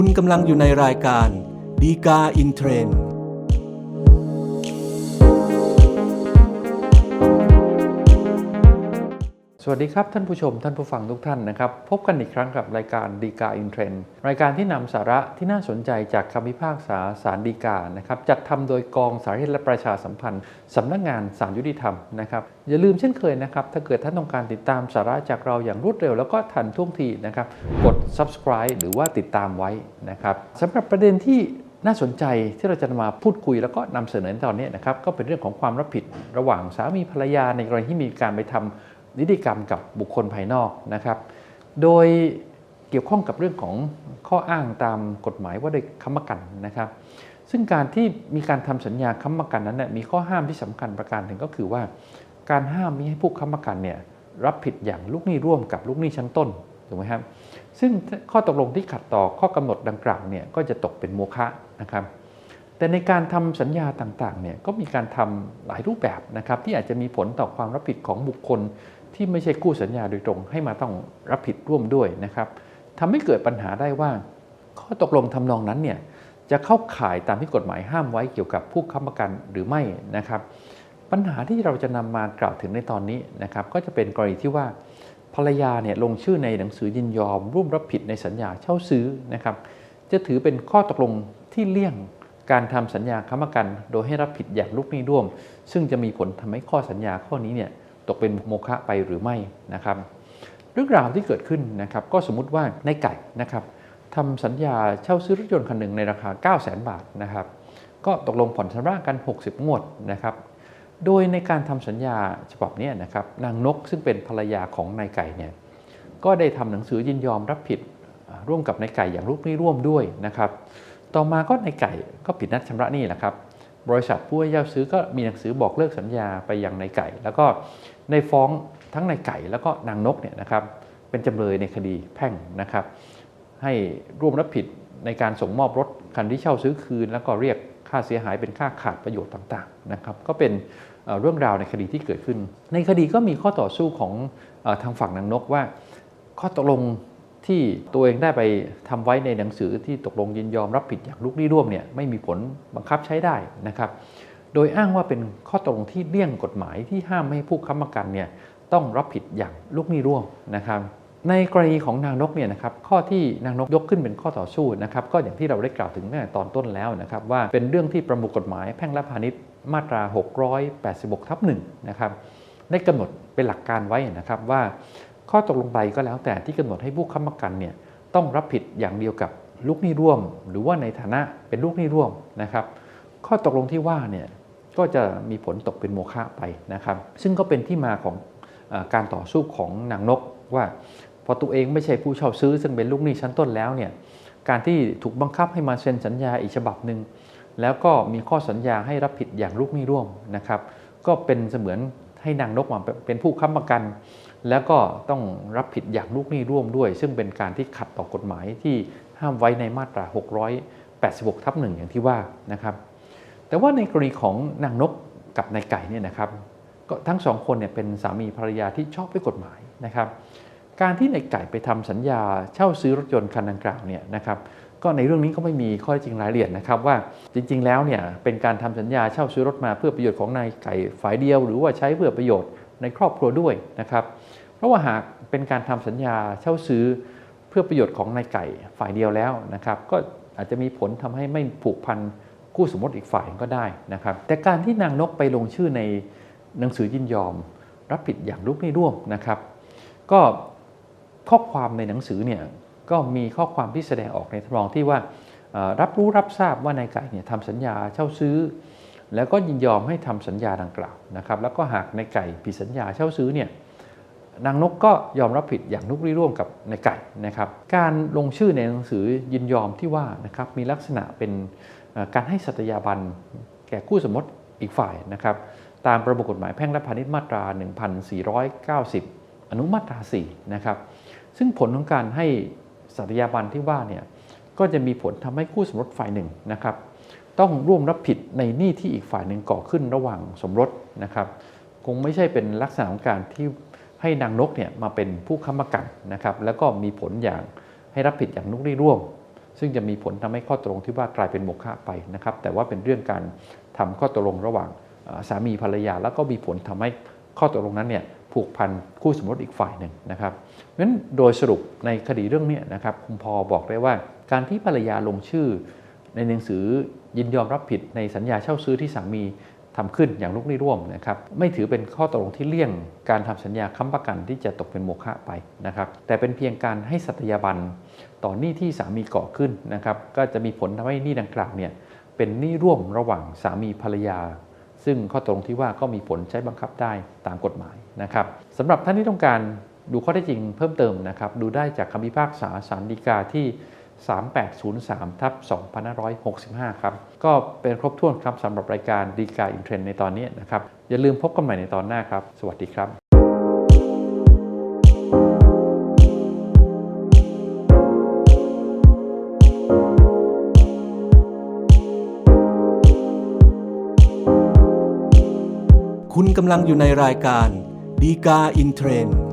คุณกำลังอยู่ในรายการดีกาอินเทรนด์ วัสดีครับ ท่านผู้ชมท่านผู้ฟังทุกท่านนะครับ พบกันอีกครั้งกับรายการดีกาอินเทรนด์รายการที่นำสาระที่น่าสนใจจากคำพิพากษาสารดีกานะครับจัดทำโดยกองสารนิษและประชาสัมพันธ์สำนักงานสารยุติธรรมนะครับอย่าลืมเช่นเคยนะครับ ถ้าเกิดท่านต้องการติดตามสาระจากเราอย่างรวดเร็ว แล้วก็ทันท่วงทีนะครับกด subscribe หรือว่าติดตามไว้นะครับสำหรับประเด็นที่น่าสนใจที่เราจะมาพูดคุยแล้วก็นำเสนอในตอนนี้นะครับก็เป็นเรื่องของความรับผิดระหว่างสามีภรรยาในกรณีที่มีการไปทำ นิติกรรมกับบุคคลภายนอกนะครับ โดยเกี่ยวข้องกับเรื่องของข้ออ้างตามกฎหมายว่าด้วยค้ำประกันนะครับ ซึ่งการที่มีการทำสัญญาค้ำประกันนั้นเนี่ยมีข้อห้ามที่สำคัญประการหนึ่งก็คือว่า การห้ามมิให้ผู้ค้ำประกันเนี่ยรับผิดอย่างลูกหนี้ร่วมกับลูกหนี้ชั้นต้นถูกไหมครับซึ่งข้อตกลงที่ขัดต่อข้อกำหนดดังกล่าวเนี่ยก็จะตกเป็นโมฆะนะครับ แต่ในการทำสัญญาต่างๆเนี่ยก็มีการทำหลายรูปแบบนะครับที่อาจจะมีผลต่อความรับผิดของบุคคล ที่ไม่ใช่คู่สัญญาโดยตรง ให้มาต้องรับผิดร่วมด้วยนะครับทำให้เกิดปัญหาได้ว่า ข้อตกลงทำนองนั้นเนี่ยจะเข้าข่ายตามที่กฎหมายห้ามไว้เกี่ยวกับผู้ค้ำประกันหรือไม่นะครับ ปัญหาที่เราจะนำมากล่าวถึงในตอนนี้นะครับ ก็จะเป็นกรณีที่ว่าภรรยาเนี่ยลงชื่อในหนังสือยินยอม ร่วมรับผิดในสัญญาเช่าซื้อนะครับ จะถือเป็นข้อตกลงที่เลี่ยงการทำสัญญาค้ำประกัน โดยให้รับผิดอย่างลูกหนี้ร่วม ซึ่งจะมีผลทำให้ข้อสัญญาข้อนี้เนี่ย ตกเป็นโมฆะไปหรือไม่นะครับ เรื่องราวที่เกิดขึ้นนะครับ ก็สมมติว่าในไก่นะครับทำสัญญาเช่าซื้อรถยนต์คันหนึ่งในราคา9 0 0 0 0 0 บาทนะครับ ก็ตกลงผ่อนชำระกัน 60 งวดนะครับ โดยในการทำสัญญาฉบับนี้นะครับ นางนกซึ่งเป็นภรรยาของนายไก่เนี่ยก็ได้ทำหนังสือยินยอมรับผิดร่วมกับนายไก่อย่างลูกนี้ร่วมด้วยนะครับ ต่อมาก็นายไก่ก็ผิดนัดชำระหนี้แหละครับ บริษัทผู้ให้เช่าซื้อก็มีหนังสือบอกเลิกสัญญาไปยังนายไก่ แล้วก็ ในฟ้องทั้งนายไก่แล้วก็นางนกเนี่ยนะครับเป็นจำเลยในคดีแพ่งนะครับ ให้ร่วมรับผิดในการส่งมอบรถคันที่เช่าซื้อคืน แล้วก็เรียกค่าเสียหายเป็นค่าขาดประโยชน์ต่างๆนะครับก็เป็นเรื่องราวในคดีที่เกิดขึ้น ในคดีก็มีข้อต่อสู้ของอทางฝั่งนางนกว่า ข้อตกลงที่ตัวเองได้ไปทำไว้ในหนังสือที่ตกลงยินยอมรับผิดอย่างลูกนี้ร่วมเนี่ยไม่มีผลบังคับใช้ได้นะครับ โดยอ้างว่าเป็นข้อตกลงที่เลี่ยงกฎหมายที่ห้ามไม่ให้ผู้ค้ำประกันเนี่ยต้องรับผิดอย่างลูกหนี้ร่วมนะครับในกรณีของนางนกเนี่ยนะครับข้อที่นางนกยกขึ้นเป็นข้อต่อสู้นะครับก็อย่างที่เราได้กล่าวถึงตั้งแต่ตอนต้นแล้วนะครับว่าเป็นเรื่องที่ประมวลกฎหมายแพ่งและพาณิชย์มาตรา 686ทับ1นะครับได้กำหนดเป็นหลักการไว้นะครับว่า ข้อตกลงใดก็แล้วแต่ที่กำหนดให้ผู้ค้ำประกันเนี่ยต้องรับผิดอย่างเดียวกับลูกหนี้ร่วม หรือว่าในฐานะเป็นลูกหนี้ร่วมนะครับข้อตกลงที่ว่าเนี่ย ก็จะมีผลตกเป็นโมฆะไปนะครับ ซึ่งก็เป็นที่มาของออการต่อสู้ของนางนกว่าพอตัวเองไม่ใช่ผู้เช่าซื้อ ซึ่งเป็นลูกหนี้ชั้นต้นแล้วเนี่ยการที่ถูกบังคับให้มาเซ็นสัญญาอีกฉบับหนึ่งแล้วก็มีข้อสัญญาให้รับผิดอย่างลูกหนี้ร่วมนะครับก็เป็นเสมือนให้นางนกมาเป็นผู้ค้ำประกัน แล้วก็ต้องรับผิดอย่างลูกหนี้ร่วมด้วย ซึ่งเป็นการที่ขัดต่อกฎหมายที่ห้ามไว้ในมาตรา 686ทับหนึ่งอย่างที่ว่านะครับ แต่ว่าในกรณีของนางนกกับนายไก่เนี่ยนะครับก็ทั้งสองคนเนี่ยเป็นสามีภรรยาที่ชอบด้วยกฎหมายนะครับ การที่นายไก่ไปทำสัญญาเช่าซื้อรถยนต์คันดังกล่าวเนี่ยนะครับก็ในเรื่องนี้ก็ไม่มีข้อจริงรายละเอียดนะครับว่าจริง ๆ แล้วเนี่ยเป็นการทำสัญญาเช่าซื้อรถมาเพื่อประโยชน์ของนายไก่ฝ่ายเดียว หรือว่าใช้เพื่อประโยชน์ในครอบครัวด้วยนะครับ เพราะว่าหากเป็นการทำสัญญาเช่าซื้อเพื่อประโยชน์ของนายไก่ฝ่ายเดียวแล้วนะครับ ก็อาจจะมีผลทำให้ไม่ผูกพัน คู่สมมติอีกฝ่ายก็ได้นะครับ แต่การที่นางนกไปลงชื่อในหนังสือยินยอม รับผิดอย่างลูกหนี้ร่วมนะครับ ก็ข้อความในหนังสือเนี่ยก็มีข้อความที่แสดงออกในทำนองที่ว่ารับรู้รับทราบว่านายไก่เนี่ยทำสัญญาเช่าซื้อ แล้วก็ยินยอมให้ทำสัญญาดังกล่าวนะครับ แล้วก็หากนายไก่ผิดสัญญาเช่าซื้อเนี่ยนางนกก็ยอมรับผิดอย่างนุกรีร่วมกับนายไก่นะครับ การลงชื่อในหนังสือยินยอมที่ว่านะครับมีลักษณะเป็น การให้สัตยาบันแก่คู่สมรสอีกฝ่ายนะครับตามประมวลกฎหมายแพ่งและพาณิชย์มาตรา 1490 อนุมาตรา 4 นะครับ ซึ่งผลของการให้สัตยาบันที่ว่าเนี่ยก็จะมีผลทำให้คู่สมรสฝ่ายหนึ่งนะครับ ต้องร่วมรับผิดในหนี้ที่อีกฝ่ายหนึ่งก่อขึ้นระหว่างสมรสนะครับ คงไม่ใช่เป็นลักษณะของการที่ให้นางนกเนี่ยมาเป็นผู้ค้ำประกันนะครับ แล้วก็มีผลอย่างให้รับผิดอย่างนุกรีร่วม ซึ่งจะมีผลทำให้ข้อตกลงที่ว่ากลายเป็นโมฆะไปนะครับ แต่ว่าเป็นเรื่องการทำข้อตกลงระหว่างสามีภรรยา แล้วก็มีผลทำให้ข้อตกลงนั้นเนี่ยผูกพันคู่สมรสอีกฝ่ายหนึ่งนะครับเพราะฉะนั้นโดยสรุปในคดีเรื่องนี้นะครับคุณพอบอกได้ว่า การที่ภรรยาลงชื่อ ในหนังสือยินยอมรับผิดในสัญญาเช่าซื้อที่สามี ทำขึ้นอย่างลูกนี้ร่วมนะครับไม่ถือเป็นข้อตกลงที่เลี่ยงการทำสัญญาค้ำประกันที่จะตกเป็นโมฆะไปนะครับแต่เป็นเพียงการให้สัตยาบันต่อหนี้ที่สามีก่อขึ้นนะครับก็จะมีผลทำให้หนี้ดังกล่าวเนี่ยเป็นหนี้ร่วมระหว่างสามีภรรยา ซึ่งข้อตกลงที่ว่าก็มีผลใช้บังคับได้ตามกฎหมายนะครับสำหรับท่านที่ต้องการดูข้อเท็จจริงเพิ่มเติมนะครับดูได้จากคำพิพากษาสารฎีกาที่ 3803ทับ2565 ครับ ก็เป็นครบถ้วนครับสำหรับรายการดีกาอินเทรนในตอนนี้นะครับ อย่าลืมพบกันใหม่ในตอนหน้าครับ สวัสดีครับคุณกำลังอยู่ในรายการดีกาอินเทรนด์